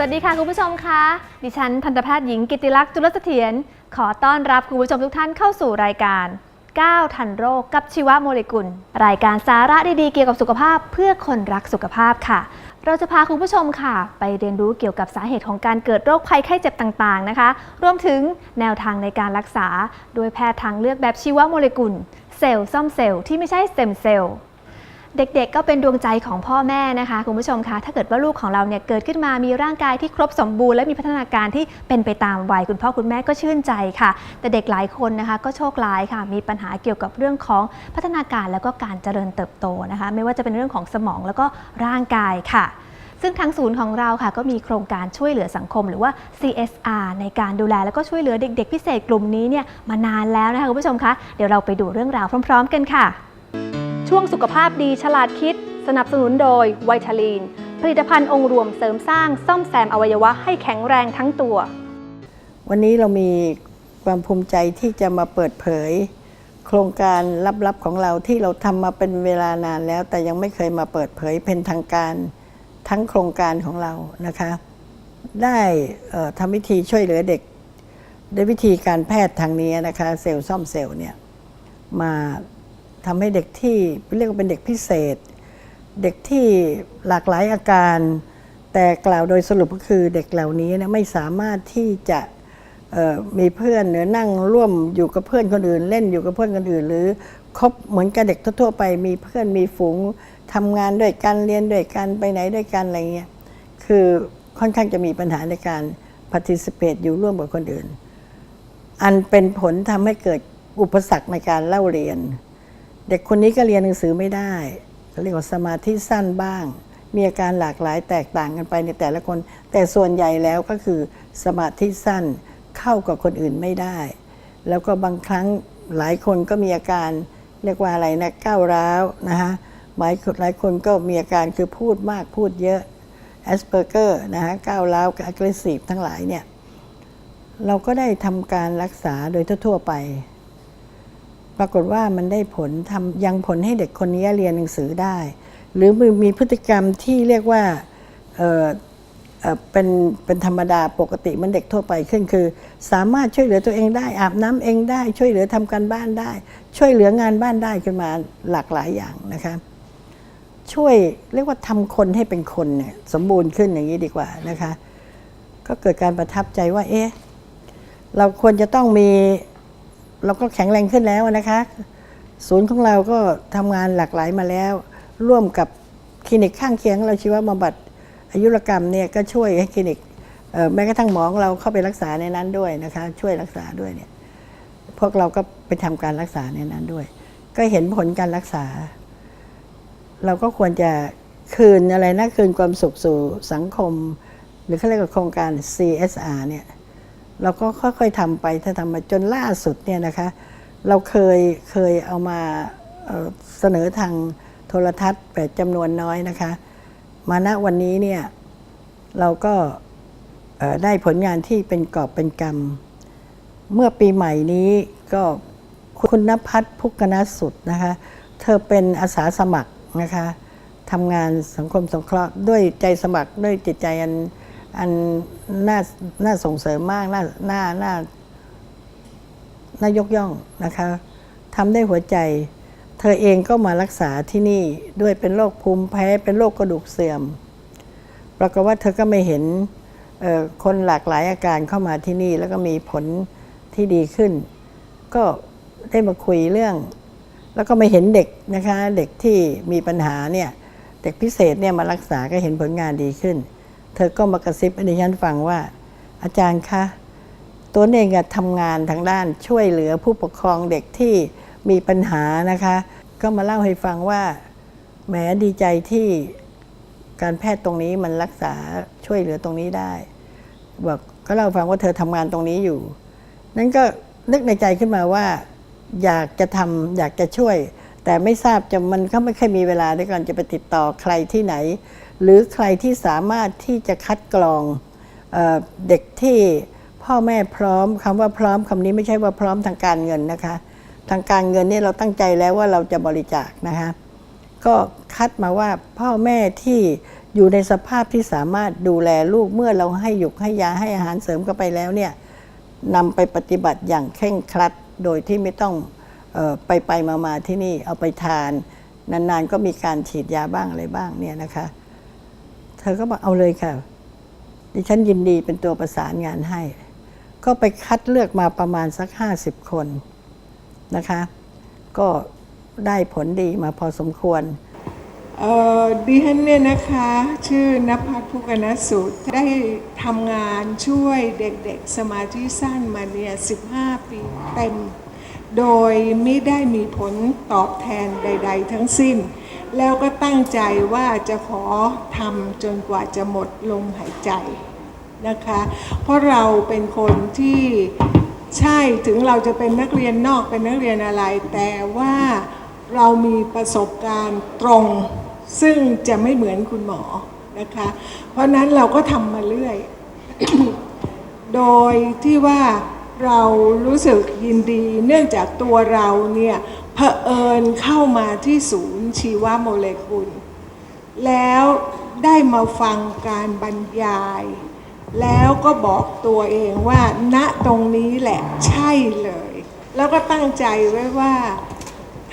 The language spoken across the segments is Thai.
วัสดีค่ะคุณผู้ชมคะดิฉันทันตแพทย์หญิงกิติลักษณ์จุลเสถียรขอต้อนรับคุณผู้ชมทุกท่านเข้าสู่รายการ9ทันโรคกับชีวโมเลกุล รายการสาระดีๆเกี่ยวกับสุขภาพเพื่อคนรักสุขภาพค่ะ เราจะพาคุณผู้ชมค่ะ ไปเรียนรู้เกี่ยวกับสาเหตุของการเกิดโรคภัยไข้เจ็บต่างๆนะคะ รวมถึงแนวทางในการรักษา โดยแพทย์ทางเลือกแบบชีวโมเลกุล เซลล์ซ่อมเซลล์ที่ไม่ใช่สเต็มเซลล์ เด็กๆ ก็เป็นดวงใจของพ่อแม่นะคะคุณผู้ชมคะถ้าเกิดว่าลูกของเราเนี่ยเกิดขึ้นมามีร่างกายที่ครบสมบูรณ์และมีพัฒนาการที่เป็นไปตามวัยคุณพ่อคุณแม่ก็ชื่นใจค่ะ แต่เด็กหลายคนนะคะ ก็โชคร้ายค่ะ มีปัญหาเกี่ยวกับเรื่องของพัฒนาการแล้วก็การเจริญเติบโตนะคะ ไม่ว่าจะเป็นเรื่องของสมองแล้วก็ร่างกายค่ะซึ่งทางศูนย์ของเราค่ะก็มีโครงการช่วยเหลือสังคม หรือว่า CSR ในการดูแลแล้วก็ช่วยเหลือเด็ก ๆ พิเศษกลุ่มนี้เนี่ยมานานแล้วนะคะคุณผู้ชมคะเดี๋ยวเราไปดูเรื่องราวพร้อม ๆ กันค่ะ ช่วงสุขภาพดีฉลาดคิด สนับสนุนโดยไวทาลีน ผลิตภัณฑ์องค์รวมเสริมสร้างซ่อมแซมอวัยวะให้แข็งแรงทั้งตัว วันนี้เรามีความภูมิใจที่จะมาเปิดเผย โครงการลับๆของเราที่เราทำมาเป็นเวลานานแล้ว แต่ยังไม่เคยมาเปิดเผยเป็นทางการทั้งโครงการของเรานะคะ ได้ทำวิธีช่วยเหลือเด็กด้วยวิธีการแพทย์ทางนี้นะคะ เซลล์ซ่อมเซลล์เนี่ยมา ทำให้เด็กที่เรียกว่าเป็นเด็กพิเศษ เด็กที่หลากหลายอาการ แต่กล่าวโดยสรุปก็คือเด็กเหล่านี้นะไม่สามารถที่จะมีเพื่อนหรือนั่งร่วมอยู่กับเพื่อนคนอื่น เล่นอยู่กับเพื่อนคนอื่น หรือคบเหมือนกับเด็กทั่วๆไปมีเพื่อนมีฝูงทำงานด้วยกันเรียนด้วยกันไปไหนด้วยกันอะไรเงี้ยคือค่อนข้างจะมีปัญหาในการ participate อยู่ร่วมกับคนอื่น อันเป็นผลทำให้เกิดอุปสรรคในการเล่าเรียน เด็กคนนี้ก็เรียนหนังสือไม่ได้เขาเรียกว่าสมาธิสั้นบ้าง มีอาการหลากหลายแตกต่างกันไปในแต่ละคน แต่ส่วนใหญ่แล้วก็คือสมาธิสั้นเข้ากับคนอื่นไม่ได้ แล้วก็บางครั้งหลายคนก็มีอาการเรียกว่าอะไรนะก้าวร้าวนะฮะหลายหลายคนก็มีอาการคือพูดมากพูดเยอะแอสเปอร์เกอร์นะฮะก้าวร้าวกับ a g g r e s s i v ทั้งหลายเนี่ยเราก็ได้ทำการรักษาโดยทั่วๆไป ปรากฏว่ามันได้ผลทำยังผลให้เด็กคนนี้เรียนหนังสือได้ หรือมีพฤติกรรมที่เรียกว่าเเเป็นเป็นธรรมดาปกติมันเด็กทั่วไปขึ้นคือ สามารถช่วยเหลือตัวเองได้ อาบน้ำเองได้ช่วยเหลือทำการบ้านได้ ช่วยเหลืองานบ้านได้ขึ้นมาหลากหลายอย่างนะคะช่วยเรียกว่าทำคนให้เป็นคนเนี่ยสมบูรณ์ขึ้นอย่างนี้ดีกว่านะคะ ก็เกิดการประทับใจว่า เอ๊ะเราควรจะต้องมี เราก็แข็งแรงขึ้นแล้วนะคะ ศูนย์ของเราก็ทำงานหลากหลายมาแล้ว ร่วมกับคลินิกข้างเคียงเราชีวบำบัดอายุรกรรมเนี่ยก็ช่วยให้คลินิกแม้กระทั่งหมอของเราเข้าไปรักษาในนั้นด้วยนะคะ ช่วยรักษาด้วยเนี่ยพวกเราก็ไปทำการรักษาในนั้นด้วย ก็เห็นผลการรักษา เราก็ควรจะคืนอะไรนะคืนความสุขสู่สังคม หรือเขาเรียกว่าโครงการ CSR เนี่ย เราก็ค่อยๆทำไปถ้าทำมาจนล่าสุดเนี่ยนะคะ เราเคยเคยเอามาเอ่อเสนอทางโทรทัศน์แต่จำนวนน้อยนะคะ มาณวันนี้เนี่ยเราก็ได้ผลงานที่เป็นกอบเป็นกรรม เมื่อปีใหม่นี้ก็คุณนภัทรพุกนสุดนะคะ เธอเป็นอาสาสมัครนะคะทำงานสังคมสงเคราะห์ด้วยใจสมัครด้วยจิตใจอัน อันน่าน่าส่งเสริมมาก น่าน่าน่าน่ายกย่องนะคะทำได้หัวใจ เธอเองก็มารักษาที่นี่ด้วยเป็นโรคภูมิแพ้เป็นโรคกระดูกเสื่อมปรากฏว่าเธอก็ไม่เห็นคนหลากหลายอาการเข้ามาที่นี่ แล้วก็มีผลที่ดีขึ้น ก็ได้มาคุยเรื่อง แล้วก็ไม่เห็นเด็กนะคะ เด็กที่มีปัญหาเนี่ย เด็กพิเศษเนี่ยมารักษาก็เห็นผลงานดีขึ้น เธอก็มากระซิบให้ดิฉันฟังว่า อาจารย์คะตัวเองทำงานทางด้านช่วยเหลือผู้ปกครองเด็กที่มีปัญหานะคะ ก็มาเล่าให้ฟังว่าแหมดีใจที่การแพทย์ตรงนี้มันรักษาช่วยเหลือตรงนี้ได้ บอกก็เล่าฟังว่าเธอทำงานตรงนี้อยู่ นั้นก็นึกในใจขึ้นมาว่า อยากจะทำอยากจะช่วย แต่ไม่ทราบจะมันก็ไม่เคยมีเวลาด้วยกันจะไปติดต่อใครที่ไหน หรือใครที่สามารถที่จะคัดกรองเออเด็กที่พ่อแม่พร้อมคำว่าพร้อมคำนี้ไม่ใช่ว่าพร้อมทางการเงินนะคะ ทางการเงินนี่เราตั้งใจแล้วว่าเราจะบริจาคนะคะก็คัดมาว่าพ่อแม่ที่อยู่ในสภาพที่สามารถดูแลลูกเมื่อเราให้หยุกให้ยาให้อาหารเสริมเข้าไปแล้วเนี่ยนำไปปฏิบัติอย่างเคร่งครัดโดยที่ไม่ต้อง ไปไปมามาที่นี่เอาไปทาน นานๆก็มีการฉีดยาบ้างอะไรบ้างเนี่ยนะคะ เธอก็บอกเอาเลยค่ะ ดิฉันยินดีเป็นตัวประสานงานให้ ก็ไปคัดเลือกมาประมาณสัก 50 คนนะคะ ก็ได้ผลดีมาพอสมควรดิฉันเนี่ยนะคะ ชื่อนภัสภูกนสุดได้ทำงานช่วยเด็กๆสมาธิสั้นมาเนี่ย 15 ปีเต็ม โดยไม่ได้มีผลตอบแทนใด ๆ ทั้งสิ้น แล้วก็ตั้งใจว่าจะขอทำจนกว่าจะหมดลมหายใจนะคะ เพราะเราเป็นคนที่ใช่ถึงเราจะเป็นนักเรียนนอกเป็นนักเรียนอะไร แต่ว่าเรามีประสบการณ์ตรง ซึ่งจะไม่เหมือนคุณหมอนะคะ เพราะนั้นเราก็ทำมาเรื่อย โดยที่ว่า เรารู้สึกยินดีเนื่องจากตัวเราเนี่ยเผอิญเข้ามาที่ศูนย์ชีวโมเลกุล แล้วได้มาฟังการบรรยาย แล้วก็บอกตัวเองว่า ณตรงนี้แหละใช่เลย แล้วก็ตั้งใจไว้ว่า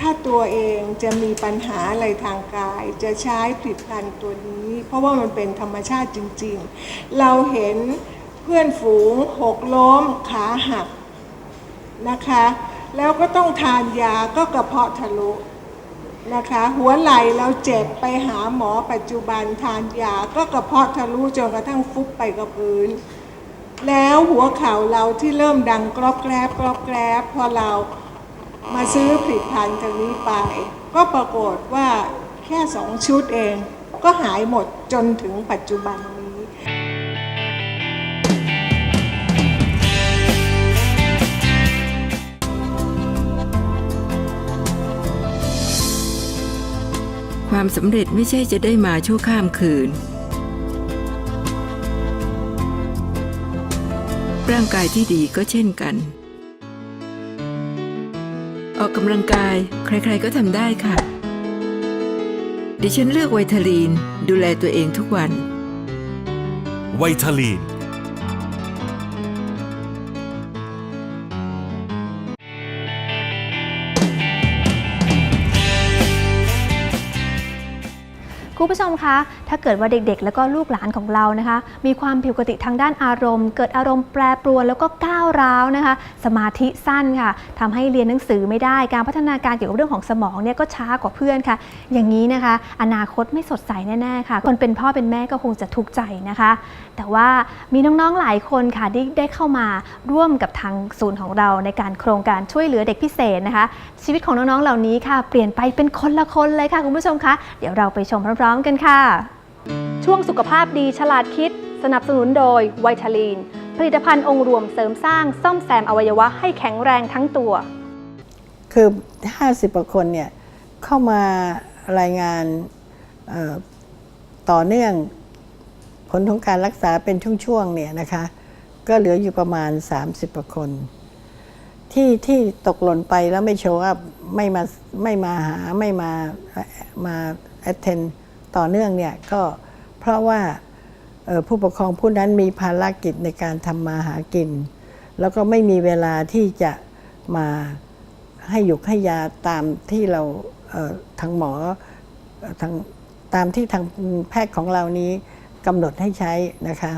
ถ้าตัวเองจะมีปัญหาอะไรทางกาย จะใช้ผลิตภัณฑ์ตัวนี้ เพราะว่ามันเป็นธรรมชาติจริง ๆ เราเห็น พื่อนฝูงหกล้มขาหักนะคะ แล้วก็ต้องทานยาก็กระเพาะทะลุนะคะ หัวไหล่เราเจ็บไปหาหมอปัจจุบันทานยาก็กระเพาะทะลุจนกระทั่งฟุบไปกับพื้น แล้วหัวเข่าเราที่เริ่มดังกรอบแกรบกรอบแกรบพอเรามาซื้อผลิตภัณฑ์ตรงนี้ไป ก็ปรากฏว่าแค่สองชุดเอง ก็หายหมดจนถึงปัจจุบัน ความสำเร็จไม่ใช่จะได้มาชั่วข้ามคืน ร่างกายที่ดีก็เช่นกัน ออกกำลังกายใครๆก็ทำได้ค่ะ ดิฉันเลือกไวทาลีนดูแลตัวเองทุกวัน ไวทาลีน ผู้ชมคะถ้าเกิดว่าเด็กๆ แล้วก็ลูกหลานของเรานะคะ มีความผิดปกติทางด้านอารมณ์ เกิดอารมณ์แปรปรวนแล้วก็ก้าวร้าวนะคะ สมาธิสั้นค่ะทำให้เรียนหนังสือไม่ได้ การพัฒนาการเกี่ยวกับเรื่องของสมองเนี่ยก็ช้ากว่าเพื่อนค่ะ อย่างนี้นะคะ อนาคตไม่สดใสแน่ๆค่ะ คนเป็นพ่อเป็นแม่ก็คงจะทุกข์ใจนะคะ แต่ว่ามีน้องๆหลายคนค่ะที่ได้เข้ามาร่วมกับทางศูนย์ของเราในการโครงการช่วยเหลือเด็กพิเศษนะคะ ชีวิตของน้องๆเหล่านี้ค่ะ เปลี่ยนไปเป็นคนละคนเลยค่ะคุณผู้ชมคะเดี๋ยวเราไปชมพร้อมๆกันค่ะ ช่วงสุขภาพดีฉลาดคิด สนับสนุนโดยไวทาลีน ผลิตภัณฑ์องค์รวมเสริมสร้างซ่อมแซมอวัยวะให้แข็งแรงทั้งตัว คือ 50กว่าคนเนี่ย เข้ามารายงานต่อเนื่องผลของการรักษาเป็นช่วงๆเนี่ยนะคะ ก็เหลืออยู่ประมาณ 30กว่าคน ที่ที่ตกหล่นไปแล้วไม่โชว์อัพไม่มาไม่มาหาไม่มามา attend ต่อเนื่องเนี่ยก็เพราะว่าผู้ปกครองผู้นั้นมีภารกิจในการทำมาหากิน แล้วก็ไม่มีเวลาที่จะมาให้หยุกให้ยาตามที่เราเทางหมอทางตามที่ทางแพทย์ของเรานี้กำหนดให้ใช้นะคะ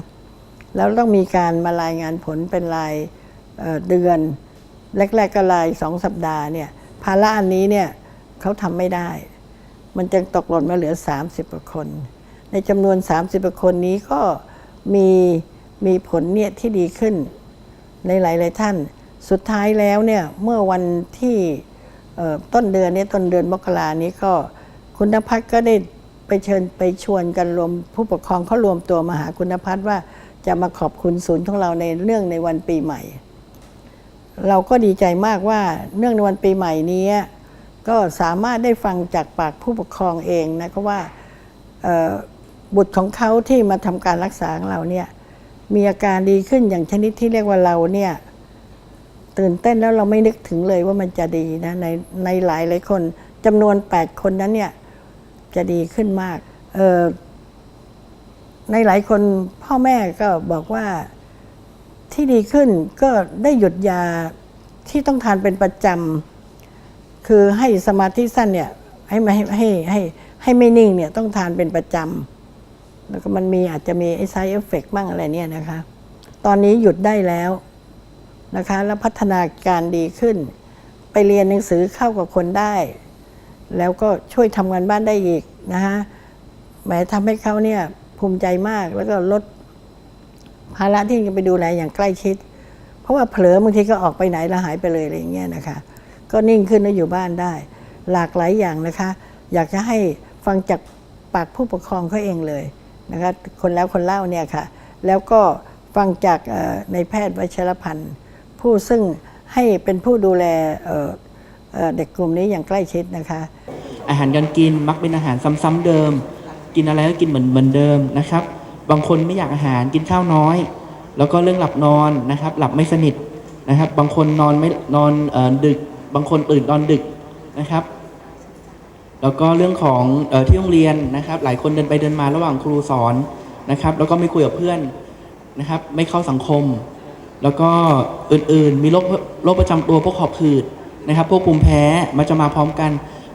แล้วต้องมีการมารายงานผลเป็นรายเเดือน แรก ๆ ก็รายสองสัปดาห์เนี่ยภาระอันนี้เนี่ยเขาทำไม่ได้ มันจึงตกหล่นมาเหลือ 30กว่าคน ในจำนวน 30กว่าคนนี้ก็มีมีผลเนี่ยที่ดีขึ้นในหลายๆท่าน สุดท้ายแล้วเนี่ยเมื่อวันที่ต้นเดือนนี้ต้นเดือนมกรานี้ก็คุณนภัสก็ได้ไปเชิญไปชวนกันรวมผู้ปกครองเขารวมตัวมาหาคุณนภัสว่าจะมาขอบคุณศูนย์ของเราในเรื่องในวันปีใหม่ เราก็ดีใจมากว่าเนื่องในวันปีใหม่นี้ ก็สามารถได้ฟังจากปากผู้ปกครองเองนะก็ว่าบุตรของเขาที่มาทำการรักษาของเราเนี่ยมีอาการดีขึ้นอย่างชนิดที่เรียกว่าเราเนี่ยตื่นเต้นแล้วเราไม่นึกถึงเลยว่ามันจะดีนะในในหลายหลายคนจำนวน 8 คนนั้นเนี่ยจะดีขึ้นมากในหลายคนพ่อแม่ก็บอกว่าที่ดีขึ้นก็ได้หยุดยาที่ต้องทานเป็นประจำ คือให้สมาธิสั้นเนี่ยให้ไม่ให้ให้ให้ให้ไม่นิ่งเนี่ยต้องทานเป็นประจำแล้วก็มันมีอาจจะมีไอ้ไซเอฟเฟกบ้างอะไรเนี่ยนะคะ ตอนนี้หยุดได้แล้วนะคะ แล้วพัฒนาการดีขึ้น ไปเรียนหนังสือเข้ากับคนได้ แล้วก็ช่วยทำงานบ้านได้อีกนะคะแหมทำให้เขาเนี่ยภูมิใจมากแล้วก็ลดภาระที่จะไปดูแลอย่างใกล้ชิด เพราะว่าเผลอบางทีก็ออกไปไหนแล้วหายไปเลยอะไรอย่างเงี้ยนะคะ ก็นิ่งขึ้นแล้วอยู่บ้านได้ หลากหลายอย่างนะคะ อยากจะให้ฟังจากปากผู้ปกครองเขาเองเลยนะคะคนแล้วคนเล่าเนี่ยค่ะ แล้วก็ฟังจากในแพทย์วชรพันธ์ ผู้ซึ่งให้เป็นผู้ดูแลเเเด็กกลุ่มนี้อย่างใกล้ชิดนะคะ อาหารการกินมักเป็นอาหารซ้ำๆเดิม กินอะไรก็กินเหมือนเหมือนเดิมนะครับ บางคนไม่อยากอาหารกินข้าวน้อย แล้วก็เรื่องหลับนอนนะครับ หลับไม่สนิทนะครับ บางคนนอนไม่นอนออดึก บางคนตื่นตอนดึกนะครับ แล้วก็เรื่องของออที่โรงเรียนนะครับ หลายคนเดินไปเดินมาระหว่างครูสอนนะครับ แล้วก็ไม่คุยกับเพื่อนนะครับ ไม่เข้าสังคม แล้วก็อื่นๆ มีโรคโรคประจำตัวพวกหอบหืดนะครับ พวกภูมิแพ้มันจะมาพร้อมกัน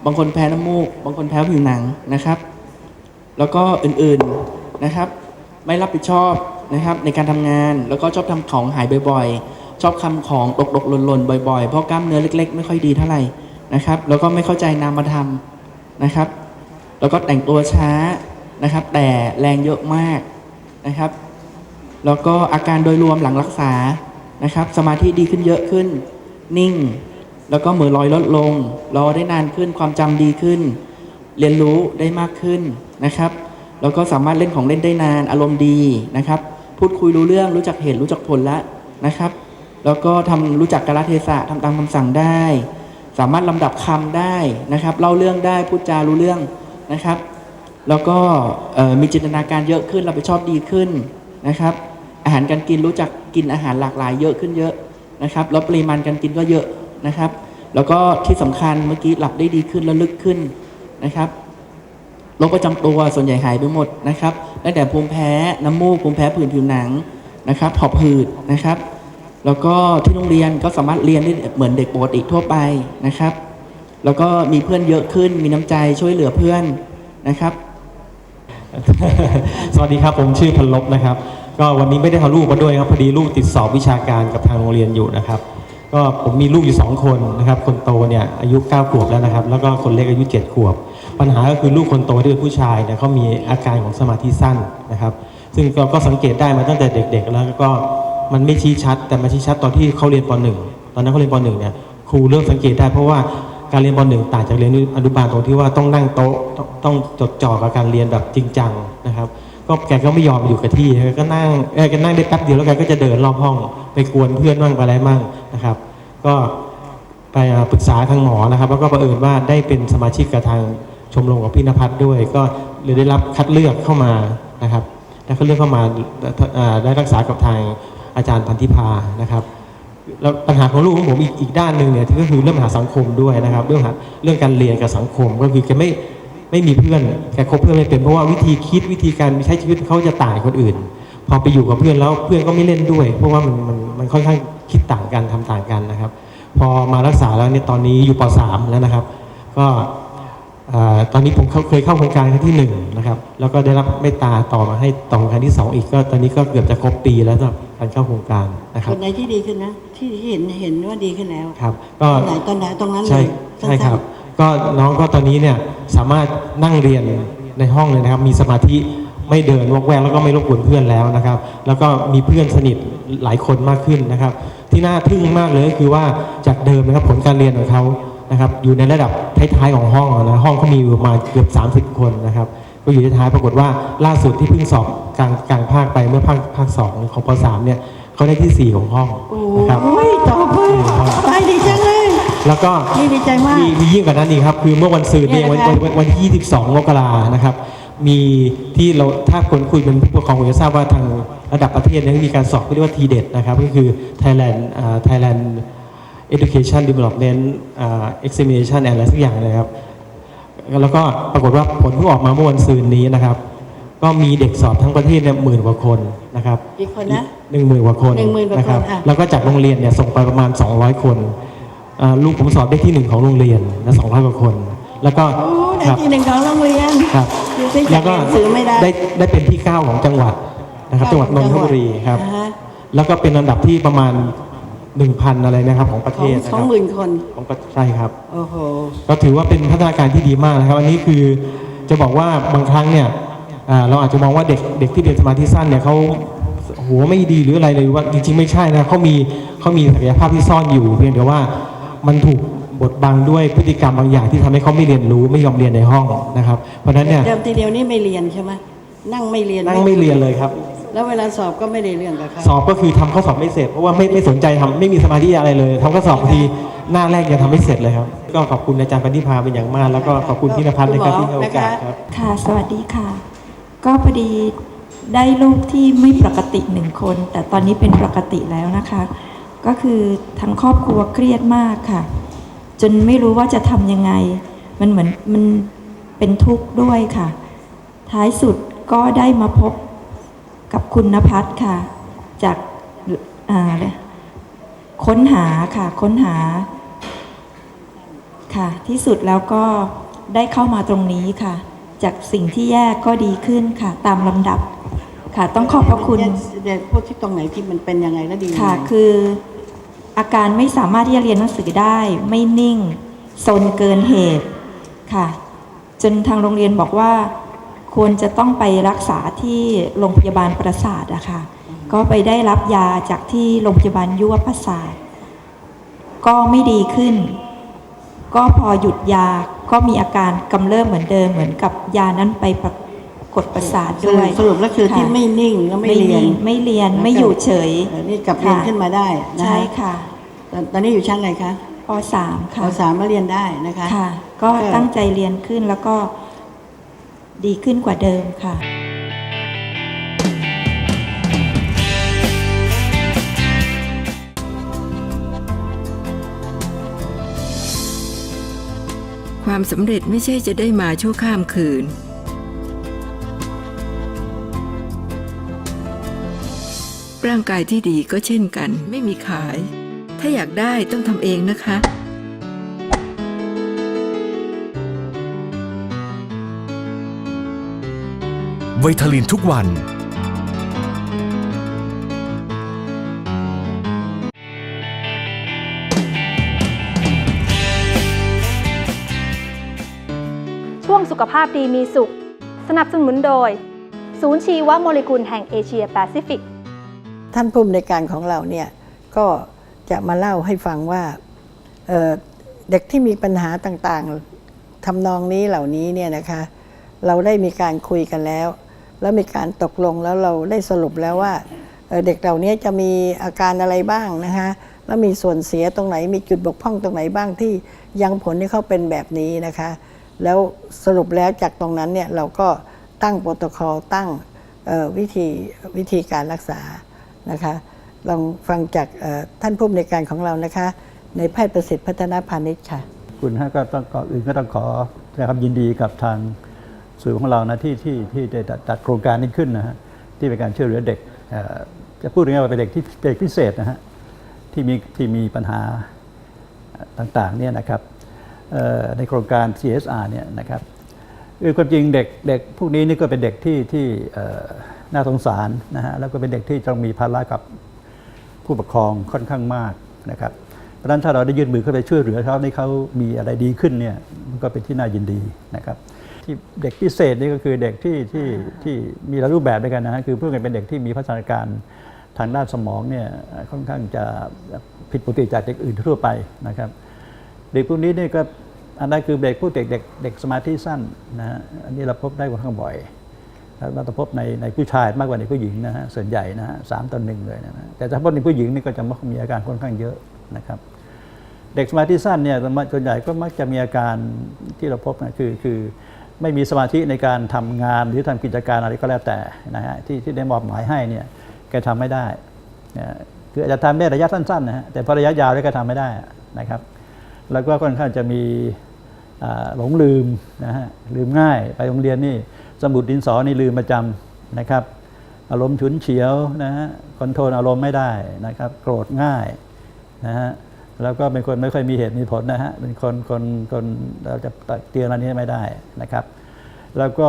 บางคนแพ้น้ำมูก บางคนแพ้ผิวหนังนะครับ แล้วก็อื่นๆนะครับ ไม่รับผิดชอบนะครับในการทำงาน แล้วก็ชอบทำของหายบ่อยๆ ชอบทำของตกๆหล่นๆบ่อยๆ เพราะกล้ามเนื้อเล็ก ๆ ไม่ค่อยดีเท่าไหร่นะครับ แล้วก็ไม่เข้าใจนามธรรมนะครับ แล้วก็แต่งตัวช้านะครับ แต่แรงเยอะมากนะครับ แล้วก็อาการโดยรวมหลังรักษานะครับ สมาธิดีขึ้นเยอะขึ้น นิ่ง แล้วก็มือลอยลดลง รอได้นานขึ้นความจำดีขึ้น เรียนรู้ได้มากขึ้นนะครับ แล้วก็สามารถเล่นของเล่นได้นานอารมณ์ดีนะครับ พูดคุยรู้เรื่องรู้จักเหตุรู้จักผลแล้วนะครับ แล้วก็ทำรู้จักกาลเทศะทำตามคำสั่งได้ สามารถลำดับคำได้นะครับเล่าเรื่องได้พูดจารู้เรื่องนะครับ แล้วก็มีจินตนาการเยอะขึ้นรับผิดชอบดีขึ้นนะครับ อาหารการกินรู้จักกินอาหารหลากหลายเยอะขึ้นเยอะนะครับแล้วปริมาณการกินก็เยอะนะครับ แล้วก็ที่สำคัญเมื่อกี้หลับได้ดีขึ้นและลึกขึ้นนะครับโรคประจำตัวส่วนใหญ่หายไปหมดนะครับตั้งแต่ภูมิแพ้น้ำมูกภูมิแพ้ผื่นผิวหนังนะครับหอบหืดนะครับ แล้วก็ที่โรงเรียนก็สามารถเรียนได้เหมือนเด็กปกติทั่วไปนะครับ แล้วก็มีเพื่อนเยอะขึ้นมีน้ำใจช่วยเหลือเพื่อนนะครับ สวัสดีครับผมชื่อพันลบนะครับ ก็วันนี้ไม่ได้เอาลูกมาด้วยครับพอดีลูกติดสอบวิชาการกับทางโรงเรียนอยู่นะครับ ก็ผมมีลูกอยู่ 2 คนนะครับ คนโตเนี่ยอายุ9ขวบแล้วนะครับ แล้วก็คนเล็กอายุ7ขวบ ปัญหาก็คือลูกคนโตที่เป็นผู้ชายเนี่ยเขามีอาการของสมาธิสั้นนะครับ ซึ่งเราก็สังเกตได้มาตั้งแต่เด็ก ๆ แล้วก็ มันไม่ชี้ชัด แต่มาชี้ชัดตอนที่เขาเรียนป .1 ตอนนั้นเขาเรียนป .1 เนี่ยครูเริ่มสังเกตได้เพราะว่าการเรียนป .1 ต่างจากเรียนอนุบาลตรงที่ว่าต้องนั่งโต๊ะต้องจดจ่อกับการเรียนแบบจริงจังนะครับ ก็แกก็ไม่ยอมอยู่กับที่ก็นั่งเออแกนั่งได้แป๊บเดียวแล้วแกก็จะเดินรอบห้อง ไปกวนเพื่อนบ้างไปอะไรบ้างนะครับ ก็ไปปรึกษาทางหมอนะครับ แล้วก็ประเอิญว่าได้เป็นสมาชิกกับทางชมรมของพี่นภัสด้วย ก็เลยได้รับคัดเลือกเข้ามานะครับได้คัดเลือกเข้ามาอ่าได้รักษากับทาง อาจารย์พันธิพานะครับแล้วปัญหาของลูกของผมอีกอีกด้านหนึ่งเนี่ยที่ก็คือเรื่องปัญหาสังคมด้วยนะครับ เรื่องหาเรื่องการเรียนกับสังคมก็คือแกไม่ไม่มีเพื่อนแกคบเพื่อนไม่เป็นเพราะว่าวิธีคิดวิธีการใช้ชีวิตเขาจะต่างคนอื่น พอไปอยู่กับเพื่อนแล้วเพื่อนก็ไม่เล่นด้วย เพราะว่ามันมันมันค่อนข้างคิดต่างกันทำต่างกันนะครับ พอมารักษาแล้วเนี่ยตอนนี้อยู่ป .3 แล้วนะครับ ก็ตอนนี้ผมเคยเข้าโครงการครั้งที่หนึ่งนะครับแล้วก็ได้รับเมตตาต่อมาให้ต่อครั้งที่สองอีกก็ตอนนี้ก็เกือบจะครบปีแล้วสำหรับ การเข้าโครงการนะครับคนไหนที่ดีขึ้นนะที่ที่เห็นเห็นว่าดีขึ้นแล้วครับ ก็ตรงไหนตอนไหนตรงนั้นเลยใช่สั้นๆใช่ครับ ก็น้องก็ตอนนี้เนี่ยสามารถนั่งเรียนในห้องเลยนะครับ มีสมาธิไม่เดินวอกแวกแล้วก็ไม่รบกวนเพื่อนแล้วนะครับ แล้วก็มีเพื่อนสนิทหลายคนมากขึ้นนะครับ ที่น่าทึ่งมากเลยก็คือว่าจากเดิมนะครับผลการเรียนของเขานะครับ อยู่ในระดับท้ายๆของห้องนะห้องเขามีอยู่ประมาณเกือบ 30 คนนะครับ ก็อยู่ท้ายๆปรากฏว่าล่าสุดที่เพิ่งสอบกลางกลางภาคไปเมื่อภาคภาคสองของป .3 เนี่ยเขาได้ที่สี่ของห้องนะครับโอ้ยต่อไปไปดีจังเลย แล้วก็นี่ดีใจมากมีมียิ่งกว่านั้นอีกครับ คือเมื่อวันศุกร์เนี่ยวันวันวันวันที่ 22 มกรานะครับ มีที่เราถ้าคนคุยเป็นผู้ปกครองคงจะทราบว่าทางระดับประเทศเนี่ยมีการสอบที่เรียกว่าทีเด็ดนะครับ ก็คือ Thailand อ่า Thailand Education Development อ่า Examination อะไรสักอย่างนะครับ แล้วก็ปรากฏว่าผลเพิ่งออกมาเมื่อวันซืนนี้นะครับ ก็มีเด็กสอบทั้งประเทศเนี่ยหมื่นกว่าคนนะครับกี่คนนะหนึ่งหมื่นกว่าคน10,000กว่าคนนะครับอะ แล้วก็จากโรงเรียนเนี่ยส่งไปประมาณ 200 คนอ่าลูกผมสอบได้ที่หนึ่งของโรงเรียนนะ200กว่าคน แล้วก็โอ้ได้ครับ ที่หนึ่งของโรงเรียนครับดูสิแล้วก็หนังสือไม่ได้ได้ได้เป็นที่ 9 ของจังหวัดนะครับ จังหวัดนนทบุรีครับ อ่าฮะ แล้วก็เป็นอันดับที่ประมาณ 1,000อะไรนะครับของประขเทองศนะสคองรับหมื่นคน ของประใช่ครับ โอ้โห ก็ถือว่าเป็นพัฒนาการที่ดีมากนะครับอันนี้คือจะบอกว่าบางครั้งเนี่ยอ่าเราอาจจะมองว่าเด็กเด็กที่เรียนสมาธิสั้นเนี่ยเขาหัวไม่ดีหรืออะไรเลยว่าจริงๆไม่ใช่นะเขามีเขามีศักยภาพที่ซ่อนอยู่เพียงแต่ว่ามันถูกบดบังด้วยพฤติกรรมบางอย่างที่ทำให้เขาไม่เรียนรู้ไม่ยอมเรียนในห้องนะครับ เพราะฉะนั้นเนี่ยเดิมทีเดียวนี่ไม่เรียนใช่ไหมนั่งไม่เรียนนั่งไม่เรียนเลยครับ แล้วเวลาสอบก็ไม่ได้เรื่องกับเขาสอบก็คือทำข้อสอบไม่เสร็จเพราะว่าไม่ไม่สนใจทำไม่มีสมาธิอะไรเลยทำข้อสอบบางทีหน้าแรกยังทำไม่เสร็จเลยครับ ก็ขอบคุณอาจารย์ปณิพาเป็นอย่างมากแล้วก็ขอบคุณพี่นภัสนะครับที่ให้โอกาสครับ ค่ะ สวัสดีค่ะ ก็พอดีได้ลูกที่ไม่ปกติหนึ่งคน แต่ตอนนี้เป็นปกติแล้วนะคะ ก็คือทั้งครอบครัวเครียดมากค่ะ จนไม่รู้ว่าจะทำยังไง มันเหมือนมันเป็นทุกข์ด้วยค่ะ ท้ายสุดก็ได้มาพบ กับคุณนภัสค่ะ จากอ่าค้นหาค่ะค้นหาค่ะ ที่สุดแล้วก็ได้เข้ามาตรงนี้ค่ะ จากสิ่งที่แย่ก็ดีขึ้นค่ะ ตามลำดับค่ะ ต้องขอบพระคุณเด็กพูดที่ตรงไหนที่มันเป็นยังไงแล้วดียังไงค่ะ คืออาการไม่สามารถที่จะเรียนหนังสือได้ ไม่นิ่งซนเกินเหตุค่ะ จนทางโรงเรียนบอกว่า ควรจะต้องไปรักษาที่โรงพยาบาลประสาทอะค่ะ ก็ไปได้รับยาจากที่โรงพยาบาลยุวประสาท ก็ไม่ดีขึ้น ก็พอหยุดยาก็มีอาการกำเริบเหมือนเดิมเหมือนกับยานั้นไปปรากฏประสาทสด้รุวปยสรุปแล้วคือที่ะไม่นิ่งแล้วไม่เรียนนิ่งไม่เรียนไม่อยู่เฉยเออนี่กลับเรียนขึ้นมาได้นะใช่ค่ะตอนตอนนี้อยู่ชั้นอะไรคะปสามปค่ะสามมาเรียนได้นะคะค่ะก็ตั้งใจเรียนขึ้นแล้วก็ ดีขึ้นกว่าเดิมค่ะความสำเร็จไม่ใช่จะได้มาชั่วข้ามคืน ร่างกายที่ดีก็เช่นกัน ไม่มีขาย ถ้าอยากได้ต้องทำเองนะคะ ไวทาลินทุกวัน ช่วงสุขภาพดีมีสุข สนับสนุนโดย ศูนย์ชีวโมเลกุลแห่งเอเชียแปซิฟิก ท่านผู้อำนวยการของเราเนี่ยก็จะมาเล่าให้ฟังว่าเอ่อเด็กที่มีปัญหาต่างๆทำนองนี้เหล่านี้เนี่ยนะคะ เราได้มีการคุยกันแล้ว แล้วมีการตกลงแล้วเราได้สรุปแล้วว่าเด็กเหล่านี้จะมีอาการอะไรบ้างนะคะแล้วมีส่วนเสียตรงไหนมีจุดบกพร่องตรงไหนบ้างที่ยังผลให้เขาเป็นแบบนี้นะคะ แล้วสรุปแล้วจากตรงนั้นเนี่ยเราก็ตั้งโปรโตคอลตั้งวิธีวิธีการรักษานะคะลองฟังจากท่านผู้อำนวยการของเรานะคะ ในแพทย์ประสิทธิ์พัฒนาพาณิชย์ค่ะ คุณฮะก็ต้องก่อนอื่นก็ต้องขอแสดงความยินดีกับทาง สื่อของเรานะที่ที่ที่ได้จัดจัดโครงการนี้ขึ้นนะฮะที่เป็นการช่วยเหลือเด็กจะพูดง่ายๆว่าเป็นเด็กที่เด็กพิเศษนะฮะที่มีที่มีปัญหาต่างๆเนี่ยนะครับในโครงการ CSR เนี่ยนะครับคือความจริงเด็กเด็กพวกนี้นี่ก็เป็นเด็กที่ที่น่าสงสารนะฮะแล้วก็เป็นเด็กที่ต้องมีภาระกับผู้ปกครองค่อนข้างมากนะครับเพราะฉะนั้นถ้าเราได้ยื่นมือเข้าไปช่วยเหลือเขาให้เขามีอะไรดีขึ้นเนี่ยมันก็เป็นที่น่ายินดีนะครับ ที่เด็กพิเศษนี่ก็คือเด็กที่ที่ที่มีหลายรูปแบบด้วยกันนะฮะคือเพื่อนกันเป็นเด็กที่มีพัฒนาการทางด้านสมองเนี่ยค่อนข้างจะผิดปกติจากเด็กอื่นทั่วไปนะครับ เด็กพวกนี้เนี่ยก็อันนั้นคือเด็กผู้เด็กเด็กเด็กสมาธิสั้นนะฮะอันนี้เราพบได้ค่อนข้างบ่อยแล้วเราจะพบในในผู้ชายมากกว่าในผู้หญิงนะฮะส่วนใหญ่นะฮะสามต่อหนึ่งเลยนะฮะแต่ถ้าพบในผู้หญิงนี่ก็จะมักมีอาการค่อนข้างเยอะนะครับ เด็กสมาธิสั้นเนี่ยส่วนใหญ่ก็มักจะมีอาการที่เราพบนะคือคือ ไม่มีสมาธิในการทำงานหรือทำกิจการอะไรก็แล้วแต่นะฮะที่ที่ได้มอบหมายให้เนี่ยแกทำไม่ได้นะคืออาจจะทำได้ระยะสั้นๆนะฮะแต่พอระยะยาวแล้วก็ทำไม่ได้นะครับ แล้วก็ค่อนข้างจะมีหลงลืมนะฮะลืมง่ายไปโรงเรียนนี่สมุดดินสอนี่ลืมประจำนะครับ อารมณ์ฉุนเฉียวนะฮะคอนโทรลอารมณ์ไม่ได้นะครับ โกรธง่ายนะฮะ แล้วก็เป็นคนไม่ค่อยมีเหตุมีผลนะฮะเป็นคนคนคนเราจะเตือนอะไรนี้ไม่ได้นะครับ แล้วก็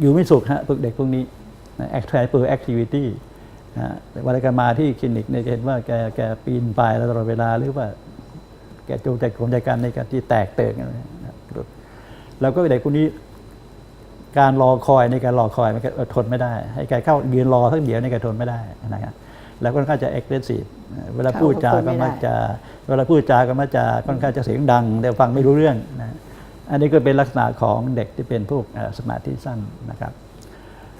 อยู่ไม่สุขฮะพวกเด็กพวกนี้แอคทีฟเปอร์แอคทิวิตี้นะฮะเวลาแกมาที่คลินิกเนี่ยจะเห็นว่าแกแกปีนป่ายตลอดเวลาหรือว่าแกจูงใจกลมใจกันในการที่แตกเติกนะครับแล้วก็เด็กคนนี้การรอคอยในการรอคอยมันก็ทนไม่ได้ ให้แกเข้ายืนรอสักเดียวในการทนไม่ได้นะครับ แล้วก็ค่อนข้างจะเอ็กซ์เพรสซีฟเวลาพูดจาก็มักจะเวลาพูดจาก็มักจะค่อนข้างจะเสียงดัง แต่ฟังไม่รู้เรื่องนะอันนี้ก็เป็นลักษณะของเด็กที่เป็นพวกเอ่อสมาธิสั้นนะครับ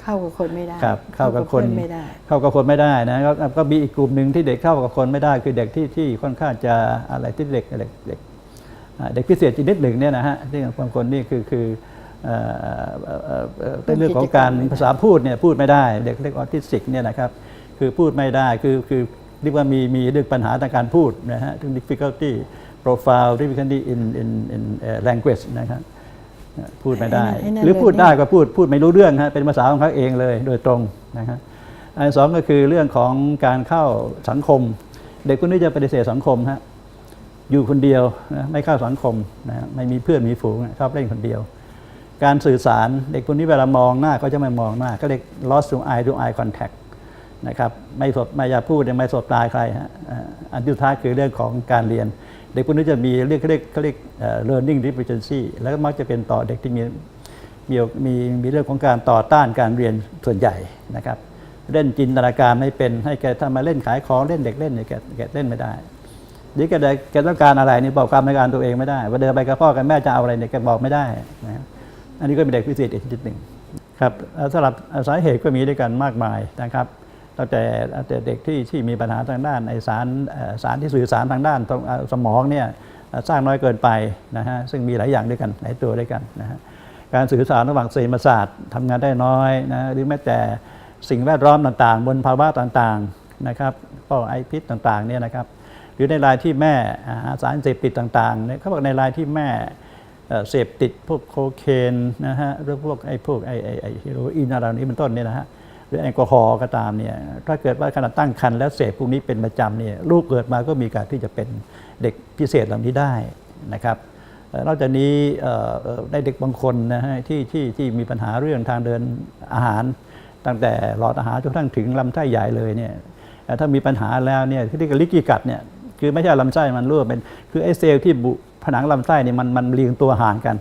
เข้ากับคนไม่ได้ครับเข้ากับคนพื่อไม่ได้ เข้ากับคนไม่ได้นะก็ก็มีอีกกลุ่มหนึ่งที่เด็กเข้ากับคนไม่ได้ คือเด็กที่ที่ค่อนข้างจะอะไรที่เด็กเด็กเด็กอ่าเด็กพิเศษชนิดหนึ่งเนี่ยนะฮะที่บางคนนี่คือคือเอ่อเอ่อเอ่อเอ่อเป็นเรื่องของการภาษาพูดเนี่ยพูดไม่ได้ เด็กเล็กออทิสติกเนี่ยนะครับ คือพูดไม่ได้คือคือเรียกว่ามีมีเรื่องปัญหาทางการพูดนะฮะ difficulty profile difficulty in in in uh, language นะครับพูดไม่ได้ไอ้นั่นหรือพูดได้เลยก็พูดพูดไม่รู้เรื่องฮะเป็นภาษาของเขาเองเลยโดยตรงนะครับอันที่สองก็คือเรื่องของการเข้าสังคม เด็กคนนี้จะปฏิเสธสังคมฮะอยู่คนเดียวนะไม่เข้าสังคมนะฮะไม่มีเพื่อนมีฝูงชอบเล่นคนเดียว การสื่อสารเด็กคนนี้เวลามองหน้าเขาจะไม่มองหน้าก็เรียก lost to eye to eye contact นะครับไม่สบไม่อยากพูดไม่สบตายใครฮะอันที่สุดท้ายคือเรื่องของการเรียน เด็กพวกนี้จะมีเรียกเขาเรียกเขาเรียกเอ่อ learning deficiency แล้วก็มักจะเป็นต่อเด็กที่มีมีมีมีเรื่องของการต่อต้านการเรียนส่วนใหญ่นะครับเล่นจินตนาการไม่เป็นให้แกถ้ามาเล่นขายของเล่นเด็กเล่นเนี่ยแกแกเล่นไม่ได้หรือแกได้แกต้องการอะไรนี่บอกความในการตัวเองไม่ได้ว่าเดินไปกับพ่อกับแม่จะเอาอะไรเนี่ยแกบอกไม่ได้นะอันนี้ก็เป็นเด็กพิเศษอีกชนิดหนึ่งครับสำหรับสาเหตุก็มีด้วยกันมากมายนะครับ ตั้งแต่แต่เด็กที่ที่มีปัญหาทางด้านไอสารสารที่สื่อสารทางด้านสมองเนี่ยสร้างน้อยเกินไปนะฮะซึ่งมีหลายอย่างด้วยกันหลายตัวด้วยกันนะฮะการสื่อสารระหว่างเซลล์ประสาททำงานได้น้อยนะหรือแม้แต่สิ่งแวดล้อมต่างๆ บนภาวะต่างๆนะครับก็ไอพิษต่างๆเนี่ยนะครับหรือในรายที่แม่สารเสพติดต่างๆเนี่ยเขาบอกในรายที่แม่เอ่อเสพติดพวกโคเคนนะฮะหรือพวกไอ้พวกไอ้ไอ้ไอ้เฮโรอีนอะไรนี้เป็นต้นเนี่ยนะฮะ หรือแอลกอฮอล์ก็ตามเนี่ยถ้าเกิดว่าขณะตั้งครรภ์แล้วเสพพวกนี้เป็นประจำเนี่ยลูกเกิดมาก็มีโอกาสที่จะเป็นเด็กพิเศษเหล่านี้ได้นะครับนอกจากนี้เอ่อเอ่อได้เด็กบางคนนะฮะที่ที่ที่มีปัญหาเรื่องทางเดินอาหาร ตั้งแต่หลอดอาหารจนกระทั่งถึงลำไส้ใหญ่เลยเนี่ยถ้ามีปัญหาแล้วเนี่ยที่เรียกว่าลิกกี้กัดเนี่ยคือไม่ใช่ลำไส้มันรั่วเป็นคือไอ้เซลล์ที่ผนังลำไส้เนี่ยมันมันเรียงตัวห่างกัน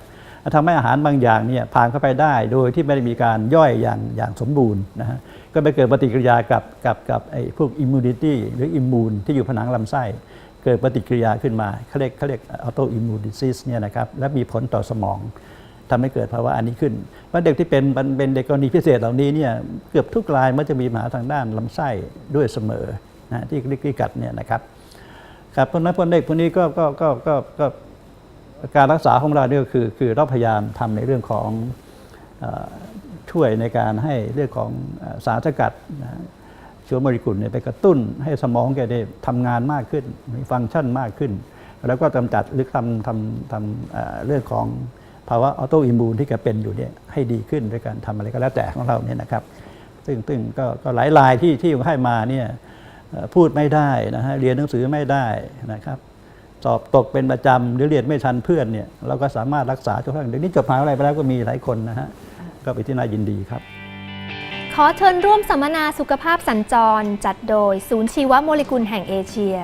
ทำให้อาหารบางอย่างเนี่ยผ่านเข้าไปได้โดยที่ไม่ได้มีการย่อยอย่างอย่างสมบูรณ์นะฮะก็ไปเกิดปฏิกิริยากับกับกับไอ้พวกอิมมูนิตี้หรืออิมมูนที่อยู่ผนังลำไส้ เกิดปฏิกิริยาขึ้นมาเขาเรียกเขาเรียกออโตอิมมูนดิซิสเนี่ยนะครับและมีผลต่อสมองทำให้เกิดภาวะอันนี้ขึ้นเพราเด็กที่เป็นเป็นเด็กกรณีพิเศษเหล่านี้เนี่ยเกือบทุกรายมันจะมีปัญหาทางด้านลำไส้ด้วยเสมอนะที่ลิกที่กัดเนี่ยนะครับครับเพราะฉะนั้นพวกเด็กพวกนี้ก็ก็ก็ก็ การรักษาของเราเนี่ยคือคือเราพยายามทำในเรื่องของอช่วยในการให้เรื่องของสารสกัดเชื้อโมเลกุลเนี่ยไปกระตุ้นให้สมองแกได้ทำงานมากขึ้น มีฟังก์ชันมากขึ้น แล้วก็กำจัดหรือทำทำทำเรื่องของภาวะออโตอิมูนที่แกเป็นอยู่เนี่ยให้ดีขึ้นด้วยการทำอะไรก็แล้วแต่ของเราเนี่ยนะครับ ซึ่งซึ่งก็ก็หลายรายที่ที่ให้มาเนี่ยพูดไม่ได้นะฮะเรียนหนังสือไม่ได้นะครับ สอบตกเป็นประจำหรือเรียนไม่ทันเพื่อนเนี่ยเราก็สามารถรักษาจนกระทั่งเดี๋ยวนี้จบมหาวิทยาลัยไปแล้วก็มีหลายคนนะฮะก็ไปนที่น่ายินดีครับ ขอเชิญร่วมสัมมนาสุขภาพสัญจร จัดโดย ศูนย์ชีวโมเลกุลแห่งเอเชีย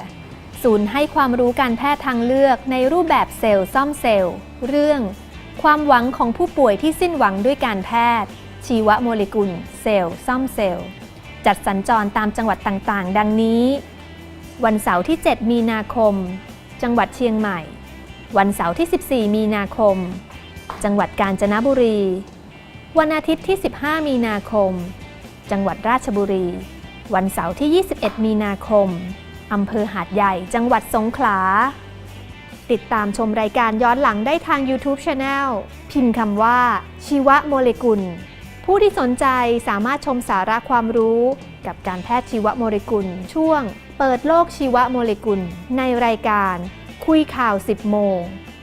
ศูนย์ให้ความรู้การแพทย์ทางเลือกในรูปแบบเซลล์ซ่อมเซลล์ เรื่อง ความหวังของผู้ป่วยที่สิ้นหวังด้วยการแพทย์ ชีวโมเลกุล เซลล์ซ่อมเซลล์ จัดสัญจรตามจังหวัดต่างๆ ดังนี้ วันเสาร์ที่ 7 มีนาคม จังหวัดเชียงใหม่ วันเสาร์ที่ 14 มีนาคม จังหวัดกาญจนบุรี วันอาทิตย์ที่ 15 มีนาคม จังหวัดราชบุรี วันเสาร์ที่ 21 มีนาคมอำเภอหาดใหญ่ จังหวัดสงขลา ติดตามชมรายการย้อนหลังได้ทาง YouTube Channel พิมพ์คำว่า ชีวโมเลกุล ผู้ที่สนใจสามารถชมสาระความรู้กับการแพทย์ชีวโมเลกุลช่วง เปิดโลกชีวโมเลกุล ในรายการ คุยข่าว 10 โมง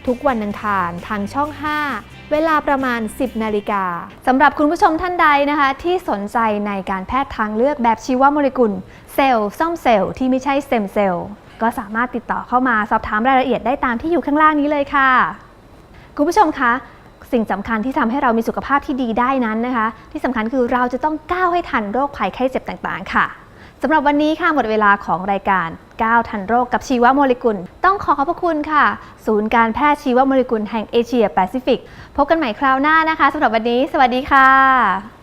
ทุกวันอังคารทางช่อง 5 เวลาประมาณ 10 นาฬิกาสำหรับคุณผู้ชมท่านใดนะคะ ที่สนใจในการแพทย์ทางเลือกแบบชีวโมเลกุล เซลล์ซ่อมเซลล์ที่ไม่ใช่สเตมเซลล์ก็สามารถติดต่อเข้ามาสอบถามรายละเอียดได้ตามที่อยู่ข้างล่างนี้เลยค่ะ คุณผู้ชมคะสิ่งสำคัญที่ทำให้เรามีสุขภาพที่ดีได้นั้นนะคะ ที่สำคัญคือเราจะต้องก้าวให้ทันโรคภัยไข้เจ็บต่างๆ ค่ะ สำหรับวันนี้ค่ะหมดเวลาของรายการก้าวทันโรคกับชีวโมเลกุล ต้องขอขอบพระคุณค่ะ ศูนย์การแพทย์ชีวโมเลกุลแห่งเอเชียแปซิฟิก พบกันใหม่คราวหน้านะคะสำหรับวันนี้ สวัสดีค่ะ